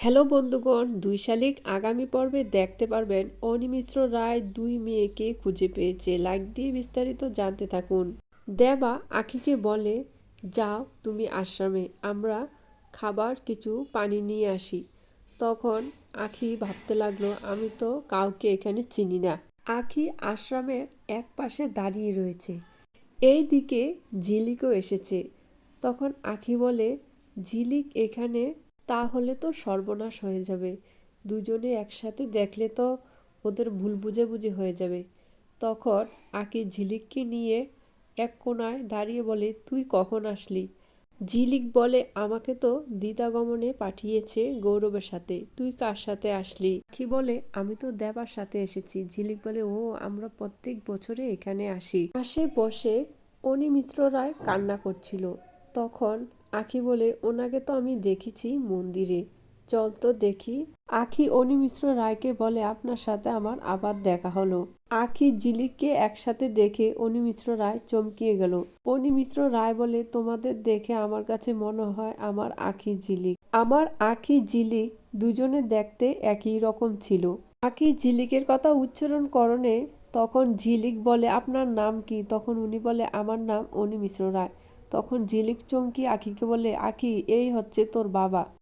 Hello বন্ধুগণ, দুই শালিক আগামী পর্বে দেখতে পারবেন অনিমিশ্র রায় দুই মেয়েকে খুঁজে পেয়েছে। লাইক দিয়ে বিস্তারিত জানতে থাকুন। দেবা আখিকে বলে, যাও তুমি আশ্রমে, আমরা খাবার কিছু পানি নিয়ে আসি। তখন আখি ভাবতে লাগল, আমি তো কাউকে এখানে চিনি না। আখি আশ্রমের এক পাশে দাঁড়িয়ে রয়েছে। এই দিকে ঝিলিকও এসেছে। তখন আখি বলে, ঝিলিক এখানে তাহলে তো সর্বনাশ হয়ে যাবে। দুজনে একসাথে দেখলে তো ওদের ভুল বুঝাবুঝি হয়ে যাবে। তখন আকি ঝিলিককে নিয়ে এক কোনায় দাঁড়িয়ে বলে, তুই কখন আসলি? ঝিলিক বলে, আমাকে তো দ্বিতাগমনে পাঠিয়েছে গৌরবের সাথে। তুই কার সাথে আসলি? আখি বলে, আমি তো দেবার সাথে এসেছি। ঝিলিক বলে, ও, আমরা প্রত্যেক বছরে এখানে আসি। পাশে বসে অনি মিশ্র রায় কান্না করছিল। তখন আখি বলে, ওনাকে তো আমি দেখেছি মন্দিরে। চল তো দেখি। আখি অনি মিশ্র রায়কে বলে, আপনার সাথে আমার আবার দেখা হলো। আখি জিলিককে একসাথে দেখে অনি মিশ্র রায় চমকিয়ে গেল। অনি মিশ্র রায় বলে, তোমাদের দেখে আমার কাছে মনে হয় আমার আখি জিলিক। আমার আখি জিলিক দুজনে দেখতে একই রকম ছিল। আখি ঝিলিকের কথা উচ্চারণ করণে তখন ঝিলিক বলে, আপনার নাম কি? তখন উনি বলে, আমার নাম অনি মিশ্র রায়। তখন ঝিলিক চমকিয়ে আঁখিকে বলে আঁখি এই হচ্ছে তোর বাবা।